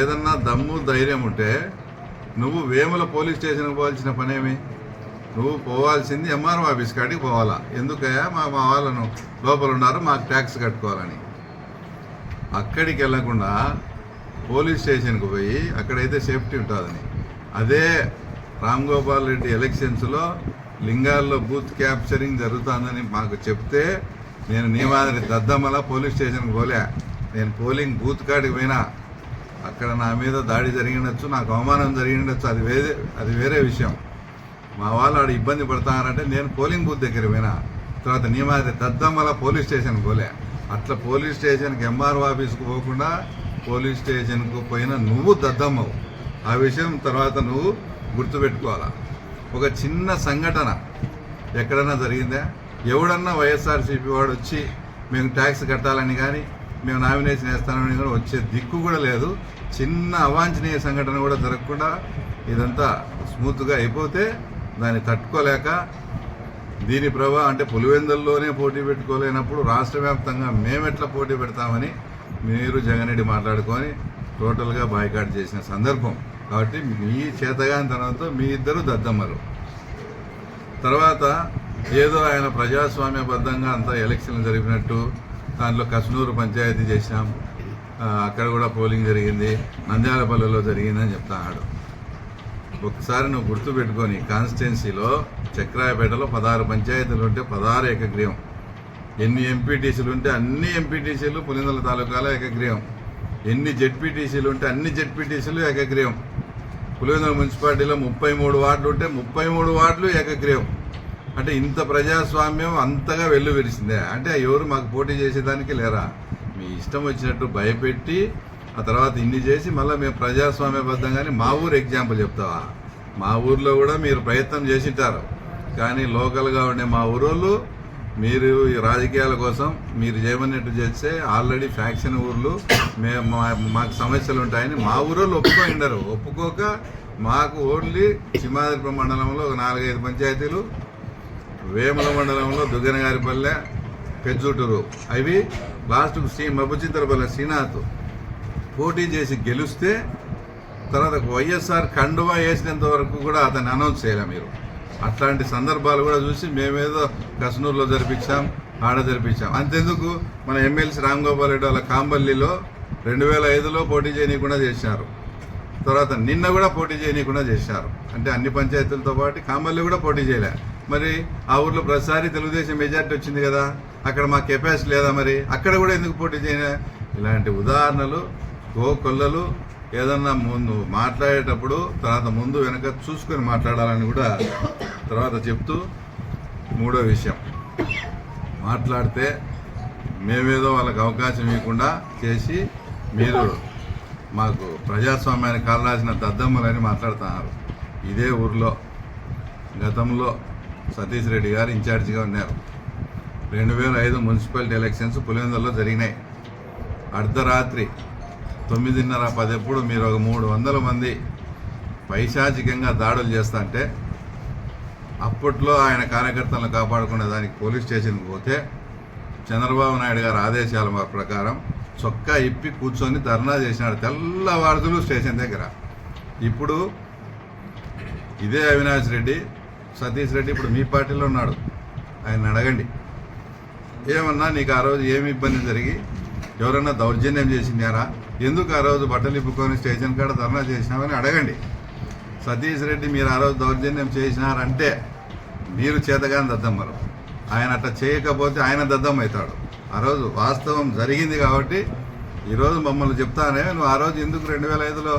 ఏదన్నా దమ్ము ధైర్యం ఉంటే నువ్వు వేముల పోలీస్ స్టేషన్కి పోవాల్సిన పనేమి? నువ్వు పోవాల్సింది ఎంఆర్ఓ ఆఫీస్ కాడికి పోవాలా. ఎందుకయ్యా? మా మా వాళ్ళను లోపల ఉన్నారు మాకు ట్యాక్స్ కట్టుకోవాలని. అక్కడికి వెళ్ళకుండా పోలీస్ స్టేషన్కి పోయి అక్కడైతే సేఫ్టీ ఉంటుందని. అదే రామ్ గోపాల్ రెడ్డి ఎలక్షన్స్లో లింగాల్లో బూత్ క్యాప్చరింగ్ జరుగుతుందని మాకు చెప్తే నేను నీ మాదిరి దద్దమ్మల పోలీస్ స్టేషన్కి పోలే. నేను పోలింగ్ బూత్ కాడికి పోయినా. అక్కడ నా మీద దాడి జరిగినచ్చు నాకు అవమానం జరిగినచ్చు అది వేరే అది వేరే విషయం. మా వాళ్ళు ఆడ ఇబ్బంది పడతానంటే నేను పోలింగ్ బూత్ దగ్గర పోయినా. తర్వాత నీ మాదిరి దద్దమ్మల పోలీస్ స్టేషన్ పోలే. అట్లా పోలీస్ స్టేషన్కి ఎంఆర్ఓ ఆఫీస్కి పోకుండా పోలీస్ స్టేషన్కు పోయిన నువ్వు దద్దమ్మవు. ఆ విషయం తర్వాత నువ్వు గుర్తుపెట్టుకోవాలా. ఒక చిన్న సంఘటన ఎక్కడన్నా జరిగిందా? ఎవడన్నా వైఎస్ఆర్సీపీ వాడు వచ్చి మేము ట్యాక్స్ కట్టాలని కానీ మేము నామినేషన్ వేస్తానని కూడా వచ్చే దిక్కు కూడా లేదు. చిన్న అవాంఛనీయ సంఘటన కూడా జరగకుండా ఇదంతా స్మూత్గా అయిపోతే దాన్ని తట్టుకోలేక దీని ప్రభావం అంటే పులివెందుల్లోనే పోటీ పెట్టుకోలేనప్పుడు రాష్ట్ర వ్యాప్తంగా మేమెట్లా పోటీ పెడతామని మీరు జగన్ మాట్లాడుకొని టోటల్గా బాయ్కాట్ చేసిన సందర్భం. కాబట్టి మీ చేతగాని తనంతో మీ ఇద్దరు దద్దమ్మలు. తర్వాత ఏదో ఆయన ప్రజాస్వామ్యబద్ధంగా అంతా ఎలక్షన్లు జరిపినట్టు దాంట్లో కసునూరు పంచాయతీ చేసినాం. అక్కడ కూడా పోలింగ్ జరిగింది. నంద్యాలపల్లిలో జరిగిందని చెప్తాడు. ఒకసారి నువ్వు గుర్తుపెట్టుకొని కాన్స్టిట్యున్సీలో చక్రాయపేటలో పదహారు పంచాయతీలు ఉంటే పదహారు ఏకగ్రీవం. ఎన్ని ఎంపీటీసీలు ఉంటే అన్ని ఎంపీటీసీలు పులిందల తాలూకాలో ఏకగ్రీవం. ఎన్ని జెడ్పీటీసీలు ఉంటే అన్ని జెడ్పీటీసీలు ఏకగ్రీవం. పులివెందుల మున్సిపాలిటీలో ముప్పై మూడు వార్డులు ఉంటే ముప్పై మూడు వార్డులు ఏకగ్రీవం. అంటే ఇంత ప్రజాస్వామ్యం అంతగా వెళ్ళు విరిసిందే. అంటే ఎవరు మాకు పోటీ చేసేదానికి లేరా? మీ ఇష్టం వచ్చినట్టు భయపెట్టి ఆ తర్వాత ఇన్ని చేసి మళ్ళీ మేము ప్రజాస్వామ్యబద్ధంగానే మా ఊరు ఎగ్జాంపుల్ చెప్తావా? మా ఊర్లో కూడా మీరు ప్రయత్నం చేసింటారు. కానీ లోకల్గా ఉండే మా ఊరోళ్ళు మీరు ఈ రాజకీయాల కోసం మీరు చేయమన్నట్టు చేస్తే ఆల్రెడీ ఫ్యాక్షన్ ఊర్లు మేము మాకు సమస్యలు ఉంటాయని మా ఊరోళ్ళు ఒప్పుకోండారు ఒప్పుకోక మాకు ఓన్లీ సింహాద్రిపురం మండలంలో ఒక నాలుగైదు పంచాయతీలు వేముల మండలంలో దుగ్గనగారిపల్లె పెజ్జుటూరు. అవి లాస్ట్కు శ్రీ మబ్బుచింతలపల్లె శ్రీనాథ్ పోటీ చేసి గెలిస్తే తర్వాత వైఎస్ఆర్ కండువా వేసినంత వరకు కూడా అతన్ని అనౌన్స్ చేయలే మీరు. అట్లాంటి సందర్భాలు కూడా చూసి మేమేదో కసనూరులో జరిపించాం ఆడ జరిపించాం. అంతెందుకు మన ఎమ్మెల్సీ రామ్ గోపాల్ రెడ్డి వాళ్ళ కాంబల్లిలో రెండు వేల ఐదులో పోటీ చేయనీయకుండా చేశారు. తర్వాత నిన్న కూడా పోటీ చేయనీయకుండా చేశారు. అంటే అన్ని పంచాయతీలతో పాటు కాంబల్లి కూడా పోటీ చేయలే. మరి ఆ ఊర్లో ప్రతిసారి తెలుగుదేశం మెజార్టీ వచ్చింది కదా అక్కడ మా కెపాసిటీ లేదా మరి? అక్కడ కూడా ఎందుకు పోటీ చేయలే? ఇలాంటి ఉదాహరణలు గోకొల్లలు ఏదన్నా ముందు మాట్లాడేటప్పుడు తర్వాత ముందు వెనక చూసుకొని మాట్లాడాలని కూడా తర్వాత చెప్తూ మూడో విషయం. మాట్లాడితే మేమేదో వాళ్ళకి అవకాశం ఇవ్వకుండా చేసి మీరు మాకు ప్రజాస్వామ్యానికి కాలరాసిన దద్దమ్మలని మాట్లాడుతున్నారు. ఇదే ఊర్లో గతంలో సతీష్ రెడ్డి గారు ఇన్ఛార్జిగా ఉన్నారు. రెండు వేల ఐదు మున్సిపాలిటీ ఎలక్షన్స్ పులివెందుల్లో జరిగినాయి. అర్ధరాత్రి తొమ్మిదిన్నర పదెప్పుడు మీరు ఒక మూడు వందల మంది పైశాచికంగా దాడులు చేస్తుంటే అప్పట్లో ఆయన కార్యకర్తలను కాపాడుకునే దానికి పోలీస్ స్టేషన్కి పోతే చంద్రబాబు నాయుడు గారి ఆదేశాల మా ప్రకారం చొక్కా ఇప్పి కూర్చొని ధర్నా చేసినాడు తెల్లవారుదులు స్టేషన్ దగ్గర. ఇప్పుడు ఇదే అవినాష్ రెడ్డి సతీష్ రెడ్డి ఇప్పుడు మీ పార్టీలో ఉన్నాడు. ఆయన అడగండి. ఏమన్నా నీకు ఆ రోజు ఏమి ఇబ్బంది జరిగి ఎవరన్నా దౌర్జన్యం చేసినారా? ఎందుకు ఆ రోజు బట్టలు ఇప్పుకొని స్టేషన్ కాడ ధర్నా చేసినామని అడగండి. సతీష్ రెడ్డి మీరు ఆ రోజు దౌర్జన్యం చేసినారంటే మీరు చేతగాని దద్దమ్మరు ఆయన అట్లా చేయకపోతే ఆయన దద్దం అవుతాడు. ఆ రోజు వాస్తవం జరిగింది కాబట్టి ఈరోజు మమ్మల్ని చెప్తానే నువ్వు ఆ రోజు ఎందుకు రెండు వేల ఐదులో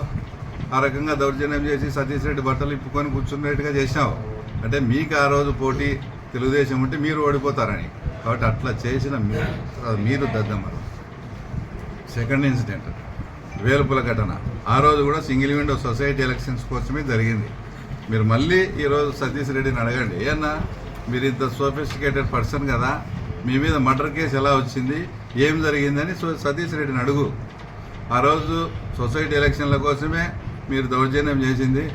ఆ రకంగా దౌర్జన్యం చేసి సతీష్ రెడ్డి బట్టలు ఇప్పుకొని కూర్చున్నట్టుగా చేసినావు? అంటే మీకు ఆ రోజు పోటీ తెలుగుదేశం ఉంటే మీరు ఓడిపోతారని. కాబట్టి అట్లా చేసిన మీరు మీరు దద్దమ్మరు సెకండ్ ఇన్సిడెంట్ వేలుపుల ఘటన. ఆ రోజు కూడా సింగిల్ విండో సొసైటీ ఎలక్షన్స్ కోసమే జరిగింది. మీరు మళ్ళీ ఈరోజు సతీష్ రెడ్డిని అడగండి. ఏమన్నా మీరు ఇంత సోఫిస్టికేటెడ్ పర్సన్ కదా. మీ మీద మర్డర్ కేసు ఎలా వచ్చింది? ఏం జరిగిందని సో- సతీష్ రెడ్డిని అడుగు. ఆ రోజు సొసైటీ ఎలక్షన్ల కోసమే మీరు దౌర్జన్యం చేసింది.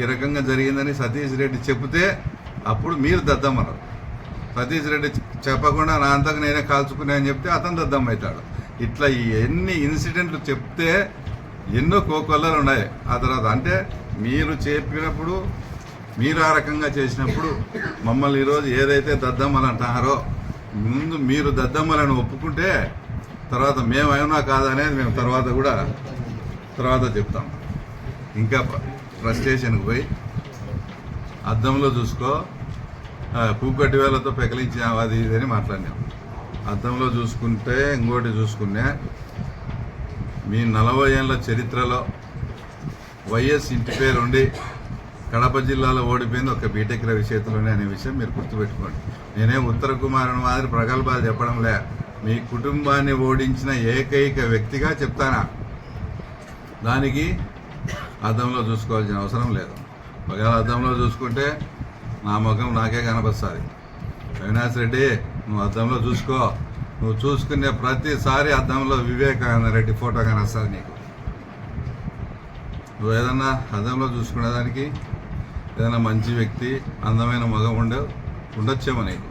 ఈ రకంగా జరిగిందని సతీష్ రెడ్డి చెబితే అప్పుడు మీరు దద్దమ్మన్నారు సతీష్ రెడ్డి చెప్పకుండా నా అంతకు నేనే కాల్చుకునే అని చెప్తే అతను దద్దం అవుతాడు ఇట్లా ఎన్ని ఇన్సిడెంట్లు చెప్తే ఎన్నో కోకొల్లలు ఉన్నాయి. ఆ తర్వాత అంటే మీరు చెప్పినప్పుడు మీరు ఆ రకంగా చేసినప్పుడు మమ్మల్ని ఈరోజు ఏదైతే దద్దమ్మలు అంటున్నారో ముందు మీరు దద్దమ్మలను ఒప్పుకుంటే తర్వాత మేమైనా కాదనేది మేము తర్వాత కూడా తర్వాత చెప్తాం. ఇంకా ప్ర- స్టేషన్కి పోయి అద్దంలో చూసుకో. పూకటి పూకట్టి వేలతో పెకలించాం అది ఇది అని మాట్లాడినాం. అద్దంలో చూసుకుంటే ఇంకోటి చూసుకునే మీ నలభై ఏళ్ళ చరిత్రలో వైఎస్ ఇంటి పేరు ఉండి కడప జిల్లాలో ఓడిపోయింది ఒక బీటెక్ రవి చేతిలోనే అనే విషయం మీరు గుర్తుపెట్టుకోండి. నేనే ఉత్తర కుమారుని మాదిరి ప్రగల్భాలు చెప్పడం లే. మీ కుటుంబాన్ని ఓడించిన ఏకైక వ్యక్తిగా చెప్తానా? దానికి అద్దంలో చూసుకోవాల్సిన అవసరం లేదు. ఒకవేళ అద్దంలో చూసుకుంటే నా ముఖం నాకే కనపస్తుంది అవినాష్ రెడ్డి నువ్వు అద్దంలో చూసుకో. నువ్వు చూసుకునే ప్రతిసారి అద్దంలో వివేకానంద రెడ్డి ఫోటో కనొస్తుంది నీకు. నువ్వు ఏదన్నా అద్దంలో చూసుకునేదానికి ఏదైనా మంచి వ్యక్తి అందమైన మగం ఉండే ఉండొచ్చేమో నీకు.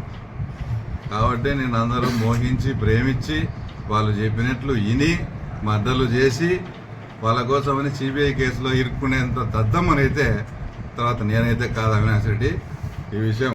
కాబట్టి నేను అందరూ మోహించి ప్రేమించి వాళ్ళు చెప్పినట్లు విని మద్దలు చేసి వాళ్ళ కోసమని సిబిఐ కేసులో ఇరుక్కునేంత దద్దమ్మనైతే తర్వాత నేనైతే కాదు అవినాష్ రెడ్డి ఈ విషయం